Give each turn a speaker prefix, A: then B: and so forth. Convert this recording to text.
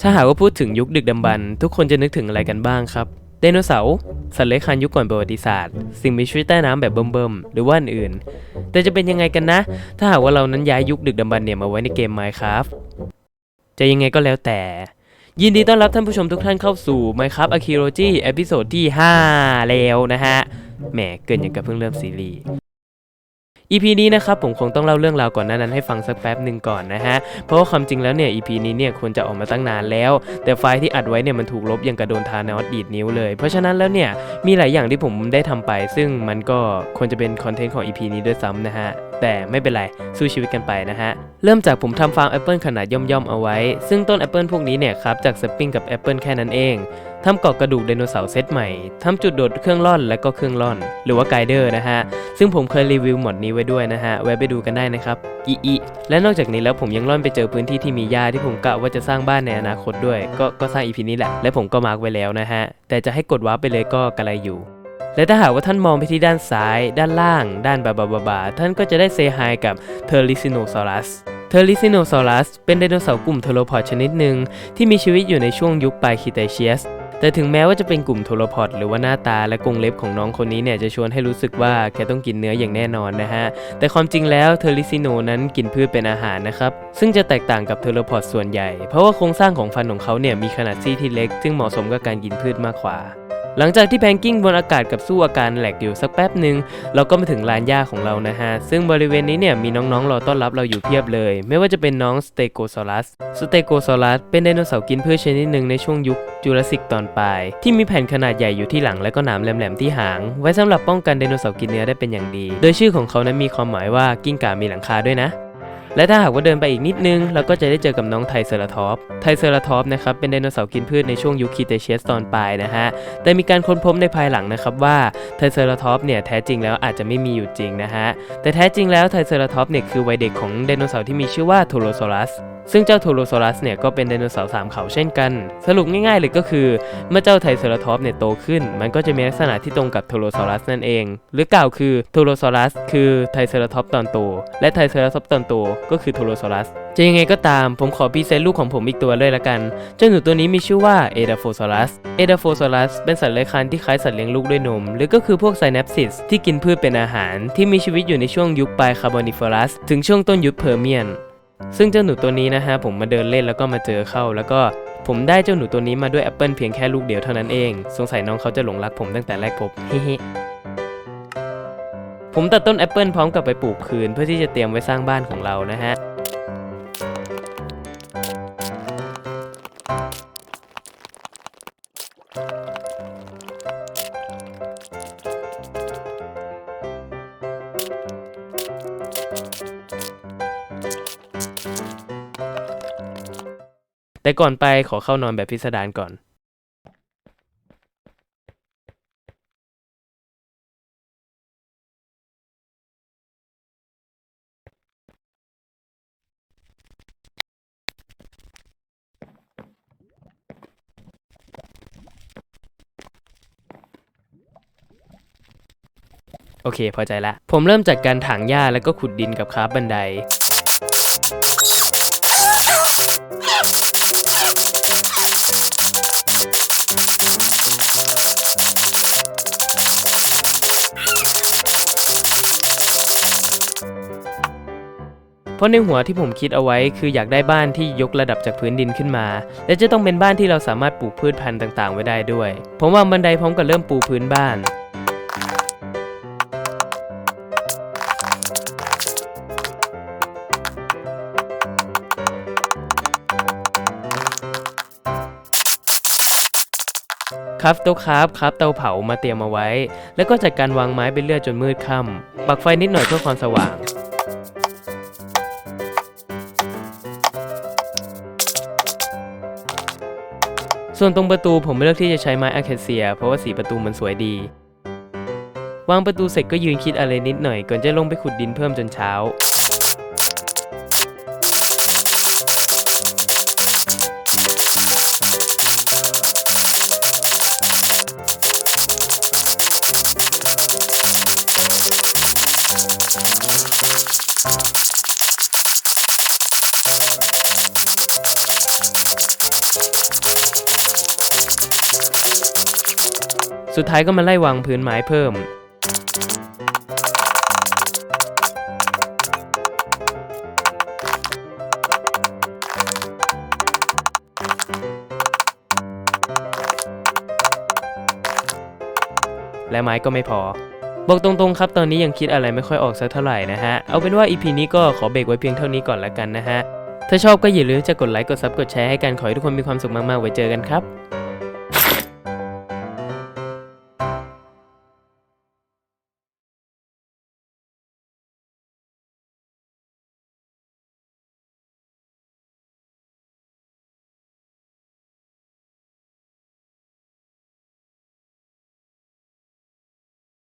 A: ถ้าหากว่าพูดถึงยุคดึกดำบรรพ์ทุกคนจะนึกถึงอะไรกันบ้างครับ ไดโนเสาร์สัตว์เลื้อยคลานยุคก่อนประวัติศาสตร์ สิ่งมีชีวิตใต้น้ำแบบเบิ่มๆ หรือว่าอื่นๆ แต่จะเป็นยังไงกันนะ ถ้าหากว่าเรานั้นย้ายยุคดึกดำบรรพ์เนี่ยมาไว้ในเกม Minecraft จะยังไงก็แล้วแต่ ยินดีต้อนรับท่านผู้ชมทุกท่านเข้าสู่ Minecraft Archaeology เอพิโซดที่ 5 แล้วนะฮะแหมเกินอย่างกับเพิ่งเริ่มซีรีส์ EP นี้นะครับผมคงต้องเล่าเรื่องราวก่อนหน้านั้นให้ฟังสักแป๊บหนึ่งก่อนนะฮะ เพราะว่าความจริงแล้วเนี่ย EP นี้เนี่ยควรจะออกมาตั้งนานแล้ว แต่ไฟล์ที่อัดไว้เนี่ยมันถูกลบอย่างกระโดนทานอสดีดนิ้วเลย เพราะฉะนั้นแล้วเนี่ยมีหลายอย่างที่ผมได้ทำไป ซึ่งมันก็ควรจะเป็นคอนเทนต์ของ EP นี้ด้วยซ้ำนะฮะแต่ไม่เป็นไรสู้ชีวิตกันไปนะฮะ เริ่มจากผมทำฟาร์มแอปเปิลขนาดย่อมๆเอาไว้ ซึ่งต้นแอปเปิลพวกนี้เนี่ยครับจากสปริงกับแอปเปิลแค่นั้นเอง ทำเกาะกระดูกไดโนเสาร์เซตใหม่ทำจุดโดดเครื่องล่อนและก็เครื่องล่อน หรือว่าไกเดอร์นะฮะ ซึ่งผมเคยรีวิวหมดนี้ไว้ด้วยนะฮะ แวะไปดูกันได้นะครับอีอีและนอกจากนี้แล้วผมยังล่อนไปเจอพื้นที่ที่มีหญ้าที่ผมกะว่าจะสร้างบ้านในอนาคตด้วย ก็ก็สร้างอีพีนี้แหละ และผมก็มาร์กไว้แล้วนะฮะ แต่จะให้กดว้าไปเลยก็กระไรอยู่และถ้าหากว่าท่านมองไปที่ด้านซ้าย ด้านล่าง ด้านบาบาบาบาท่านก็จะได้เซฮายกับเทอริซิโนซอรัสเทอริซิโนซอรัสเป็นไดโนเสาร์กลุ่มเทโลพอดชนิดหนึ่งที่มีชีวิตอยู่ในช่วงยุคปลายคีเตเชียส แต่ถึงแม้ว่าจะเป็นกลุ่มโทรพอดหรือว่าหน้าตาและกรงเล็บของน้องคนนี้เนี่ยจะชวนให้รู้สึกว่าแกต้องกินเนื้ออย่างแน่นอนนะฮะ แต่ความจริงแล้วเทอริซิโนนั้นกินพืชเป็นอาหารนะครับ ซึ่งจะแตกต่างกับเทอรพอดส่วนใหญ่ เพราะว่าโครงสร้างของฟันของเขาเนี่ยมีขนาดซี่ที่เล็ก ซึ่งเหมาะสมกับการกินพืชมากกว่า หลังจากที่แพงกิ้งบนอากาศกับสู้อาการแหลกอยู่สักแป๊บหนึ่งเราก็มาถึงลานหญ้าของเรานะฮะ ซึ่งบริเวณนี้เนี่ยมีน้องๆรอต้อนรับเราอยู่เพียบเลย ไม่ว่าจะเป็นน้องสเตโกซอรัสสเตโกซอรัสเป็นไดโนเสาร์กินพืชชนิดหนึ่งในช่วงยุคจูราสสิกตอนปลาย ที่มีแผ่นขนาดใหญ่อยู่ที่หลังและก็หนามแหลมๆที่หาง ไว้สำหรับป้องกันไดโนเสาร์กินเนื้อได้เป็นอย่างดี โดยชื่อของเขานั้นมีความหมายว่ากิ้งก่ามีหลังคาด้วยนะ และถ้าหากว่าเดินไปอีกนิดนึง เราก็จะได้เจอกับน้องไทเซอร์ทอปไทเซอร์ทอปนะครับเป็นไดโนเสาร์กินพืชในช่วงยุคคีเตเชียสตอนปลายนะฮะ แต่มีการค้นพบในภายหลังนะครับว่าไทเซอร์ทอปเนี่ยแท้จริงแล้วอาจจะไม่มีอยู่จริงนะฮะ แต่แท้จริงแล้วไทเซอร์ทอปเนี่ยคือวัยเด็กของไดโนเสาร์ที่มีชื่อว่าโทโรซอรัส ซึ่งเจ้าโทโรซอรัสเนี่ยก็เป็นไดโนเสาร์สามเขาเช่นกัน สรุปง่ายๆเลยก็คือ เมื่อเจ้าไทเซอราทอปเนี่ยโตขึ้น มันก็จะมีลักษณะที่ตรงกับโทโรซอรัสนั่นเอง หรือกล่าวคือโทโรซอรัสคือไทเซอราทอปตอนโต และไทเซอราทอปตอนโตก็คือโทโรซอรัสจะยังไงก็ตามผมขอพรีเซนต์ลูกของผมอีกตัวเลยละกัน เจ้าหนูตัวนี้มีชื่อว่าเอดาโฟซอรัส เอดาโฟซอรัสเป็นสัตว์เลื้อยคลานที่คล้ายสัตว์เลี้ยงลูกด้วยนม หรือก็คือพวกไซแนปซิสที่กินพืชเป็นอาหาร ที่มีชีวิตอยู่ในช่วงยุคปลายคาร์บอนิฟอรัส ถึงช่วงต้นยุคเพอร์เมียน ซึ่งเจ้าหนูตัวนี้นะฮะผมมาเดินเล่นแล้วก็มาเจอเข้า แล้วก็ผมได้เจ้าหนูตัวนี้มาด้วยแอปเปิลเพียงแค่ลูกเดียวเท่านั้นเอง สงสัยน้องเขาจะหลงรักผมตั้งแต่แรกพบเฮ้ผมตัดต้นแอปเปิลพร้อมกับไปปลูกคืน เพื่อที่จะเตรียมไว้สร้างบ้านของเรานะฮะ แต่ก่อนไปขอเข้านอนแบบพิสดารก่อน โอเค พอใจละ ผมเริ่มจากการถางหญ้าแล้วก็ขุดดินกับคราฟบันได ราะในหัวที่ผมคิดเอาไว้คืออยากได้บ้านที่ยกระดับจากพื้นดินขึ้นมา และจะต้องเป็นบ้านที่เราสามารถปลูกพืชพันธุ์ต่างๆ ไว้ได้ด้วย ผมวางบันไดพร้อมกับเริ่มปูพื้นบ้านครับโต๊ะครับครับเตาเผามาเตรียมเอาไว้ แล้วก็จัดการวางไม้ไปเรื่อยจนมืดค่ำปักไฟนิดหน่อยเพื่อความสว่าง ส่วนตรงประตูผมเลือกที่จะใช้ไม้อะแคเซีย เพราะว่าสีประตูมันสวยดี วางประตูเสร็จก็ยืนคิดอะไรนิดหน่อย ก่อนจะลงไปขุดดินเพิ่มจนเช้า สุดท้ายก็มาไล่วางพื้นไม้เพิ่ม และไม้ก็ไม่พอ บอกตรงๆครับตอนนี้ยังคิดอะไรไม่ค่อยออกสักเท่าไหร่นะฮะ เอาเป็นว่า EP นี้ก็ขอเบรกไว้เพียงเท่านี้ก่อนละกันนะฮะ ถ้าชอบก็อย่าลืมจะกดไลค์กดซับกดแชร์ให้กันขอให้ทุกคนมีความสุขมากๆไว้เจอกันครับ